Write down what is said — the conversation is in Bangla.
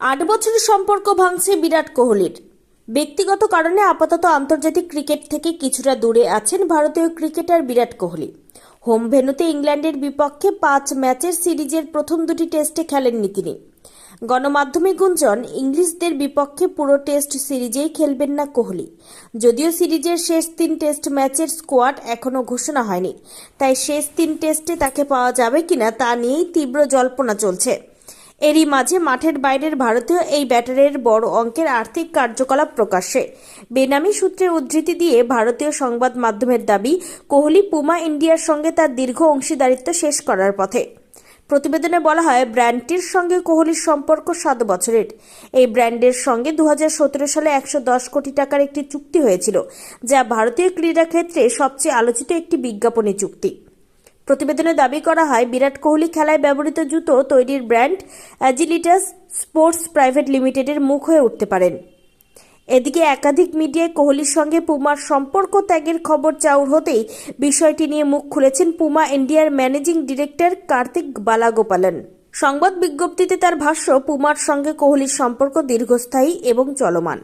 আট বছরের সম্পর্ক ভাঙছে বিরাট কোহলির। ব্যক্তিগত কারণে আপাতত আন্তর্জাতিক ক্রিকেট থেকে কিছুটা দূরে আছেন ভারতীয় ক্রিকেটার বিরাট কোহলি। হোম ভেনুতে ইংল্যান্ডের বিপক্ষে পাঁচ ম্যাচের সিরিজের প্রথম দুটি টেস্টে খেলেননি তিনি। গণমাধ্যমে গুঞ্জন, ইংলিশদের বিপক্ষে পুরো টেস্ট সিরিজেই খেলবেন না কোহলি। যদিও সিরিজের শেষ তিন টেস্ট ম্যাচের স্কোয়াড এখনও ঘোষণা হয়নি। তাই শেষ তিন টেস্টে তাকে পাওয়া যাবে কিনা তা নিয়েই তীব্র জল্পনা চলছে। এরই মাঝে মাঠের বাইরের ভারতীয় এই ব্যাটারের বড় অঙ্কের আর্থিক কার্যকলাপ প্রকাশ্যে। বেনামি সূত্রের উদ্ধৃতি দিয়ে ভারতীয় সংবাদ মাধ্যমের দাবি, কোহলি পুমা ইন্ডিয়ার সঙ্গে তার দীর্ঘ অংশীদারিত্ব শেষ করার পথে। প্রতিবেদনে বলা হয়, ব্র্যান্ডটির সঙ্গে কোহলির সম্পর্ক সাত বছরের। এই ব্র্যান্ডের সঙ্গে দু হাজার সতেরো সালে একশো দশ কোটি টাকার একটি চুক্তি হয়েছিল, যা ভারতীয় ক্রীড়া ক্ষেত্রে সবচেয়ে আলোচিত একটি বিজ্ঞাপনী চুক্তি। প্রতিবেদনে দাবি করা হয়, বিরাট কোহলি খেলায় ব্যবহৃত জুতো তৈরির ব্র্যান্ড অ্যাজিলিটাস স্পোর্টস প্রাইভেট লিমিটেডের মুখ হয়ে উঠতে পারেন। এদিকে একাধিক মিডিয়ায় কোহলির সঙ্গে পুমার সম্পর্ক ত্যাগের খবর চাউর হতেই বিষয়টি নিয়ে মুখ খুলেছেন পুমা ইন্ডিয়ার ম্যানেজিং ডিরেক্টর কার্তিক বালাগোপালন। সংবাদ বিজ্ঞপ্তিতে তার ভাষ্য, পুমার সঙ্গে কোহলির সম্পর্ক দীর্ঘস্থায়ী এবং চলমান।